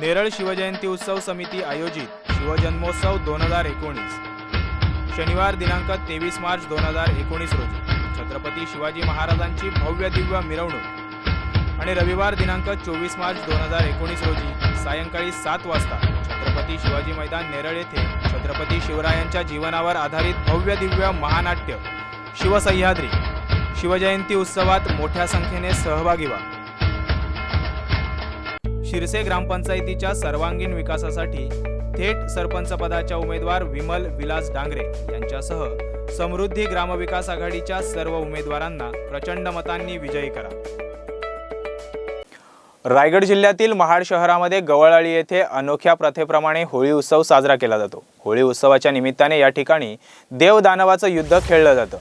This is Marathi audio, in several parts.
नेरळ शिवजयंती उत्सव समिती आयोजित शिवजन्मोत्सव दोन हजार एकोणीस. शनिवार दिनांक तेवीस मार्च दोन हजार एकोणीस रोजी. छत्रपती शिवाजी महाराजांची भव्य दिव्य मिरवणूक. आणि रविवार दिनांक चोवीस मार्च दोन हजार एकोणीस रोजी सायंकाळी सात वाजता छत्रपती शिवाजी मैदान नेरळ येथे छत्रपती शिवरायांच्या जीवनावर आधारित भव्य दिव्य महानाट्य शिवसह्याद्री. शिवजयंती उत्सवात मोठ्या संख्येने सहभागी व्हा. शिरसे ग्रामपंचायतीच्या सर्वांगीण विकासासाठी थेट सरपंचपदाच्या उमेदवार विमल विलास डांगरे यांच्यासह समृद्धी ग्रामविकास आघाडीच्या सर्व उमेदवारांना प्रचंड मतांनी विजयी करा. रायगड जिल्ह्यातील महाड शहरामध्ये गवळाळी येथे अनोख्या प्रथेप्रमाणे होळी उत्सव साजरा केला जातो. होळी उत्सवाच्या निमित्ताने या ठिकाणी देवदानवाचं युद्ध खेळलं जातं.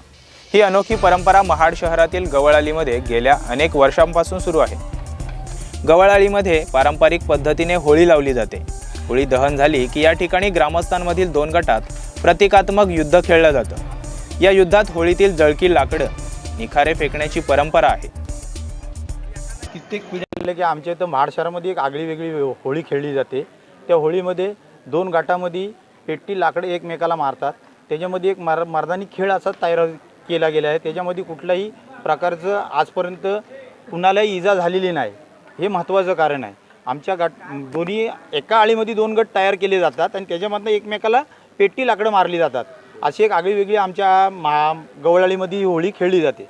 ही अनोखी परंपरा महाड शहरातील गवळालीमध्ये गेल्या अनेक वर्षांपासून सुरू आहे. गवळाळीमध्ये पारंपरिक पद्धतीने होळी लावली जाते. होळी दहन झाली की या ठिकाणी ग्रामस्थांमधील दोन गटात प्रतिकात्मक युद्ध खेळलं जातं. या युद्धात होळीतील जळकी लाकडं निखारे फेकण्याची परंपरा आहे. कित्येक पिढ्या की आमच्या इथं महाड शहरामध्ये एक आगळी वेगळी हो-, होळी खेळली जाते. त्या होळीमध्ये दोन गाटामध्ये पेट्टी लाकडे एकमेकाला मारतात. त्याच्यामध्ये एक मार मर्दानी खेळ असा तयार केला गेला आहे. त्याच्यामध्ये कुठल्याही प्रकारचं आजपर्यंत कुणालाही इजा झालेली नाही. हे महत्त्वाचं कारण आहे. आमच्या गट दोन्ही एका आळीमध्ये दोन गट तयार केले जातात आणि त्याच्यामधनं एकमेकाला पेटी लाकडं मारली जातात. अशी एक आगळी वेगळी आमच्या मा गवळाळीमध्ये ही होळी खेळली जाते.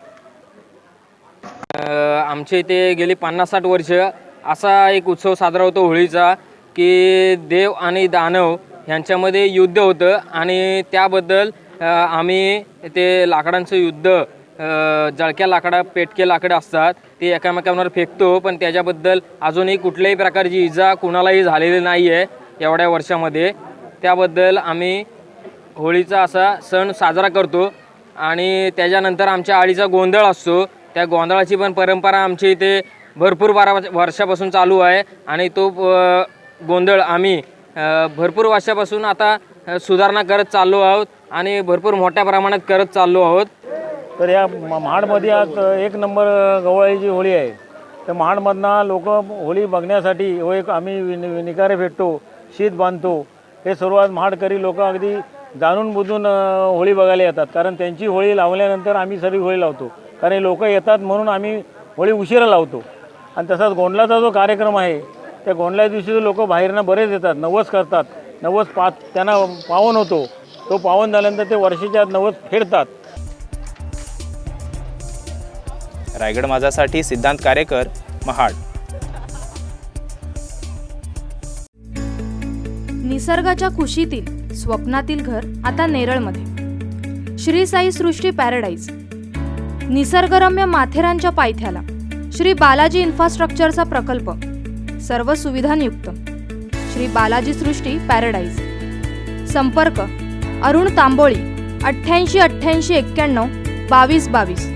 आमच्या इथे गेली पन्नास साठ वर्ष असा एक उत्सव साजरा होतो होळीचा की देव आणि दानव ह्यांच्यामध्ये युद्ध होतं आणि त्याबद्दल आम्ही ते लाकडांचं युद्ध जळक्या लाकडा पेटके लाकडं असतात ते एकामेकांवर फेकतो पण त्याच्याबद्दल अजूनही कुठल्याही प्रकारची इजा कुणालाही झालेली नाही आहे एवढ्या वर्षामध्ये. त्याबद्दल आम्ही होळीचा असा सण साजरा करतो आणि त्याच्यानंतर आमच्या आळीचा गोंधळ असतो. त्या गोंधळाची पण परंपरा आमच्या इथे भरपूर बारा वर्षापासून चालू आहे आणि तो गोंधळ आम्ही भरपूर वर्षापासून आता सुधारणा करत चाललो आहोत आणि भरपूर मोठ्या प्रमाणात करत चाललो आहोत. तर या महाडमध्ये आज एक नंबर गवळाईची होळी आहे तर महाडमधनं लोक होळी बघण्यासाठी व एक आम्ही विन- निकारे भेटतो शीत बांधतो हे सर्व आज महाडकरी लोक अगदी जाणून बुजून होळी बघायला येतात. कारण त्यांची होळी लावल्यानंतर आम्ही सर्व होळी लावतो. कारण लोक येतात म्हणून आम्ही होळी उशिरा लावतो. आणि तसाच गोंडलाचा जो कार्यक्रम आहे त्या गोंडल्या दिवशी लोक बाहेरनं बरेच येतात नवस करतात नवस पा त्यांना पावन होतो. तो पावन झाल्यानंतर ते वर्षाच्या आत नवस फेडतात. रायगड माझासाठी सिद्धांत कारेकर महाड. निसर्गाच्या कुशीतील स्वप्नातील घर आता नेरळमध्ये. श्री साई सृष्टी पॅराडाईज. निसर्गरम्य माथेरानच्या पायथ्याला श्री बालाजी इन्फ्रास्ट्रक्चरचा प्रकल्प. सर्व सुविधांयुक्त श्री बालाजी सृष्टी पॅराडाईज. संपर्क अरुण तांबोळी अठ्ठ्याऐंशी अठ्ठ्याऐंशी एक्क्याण्णव बावीस बावीस.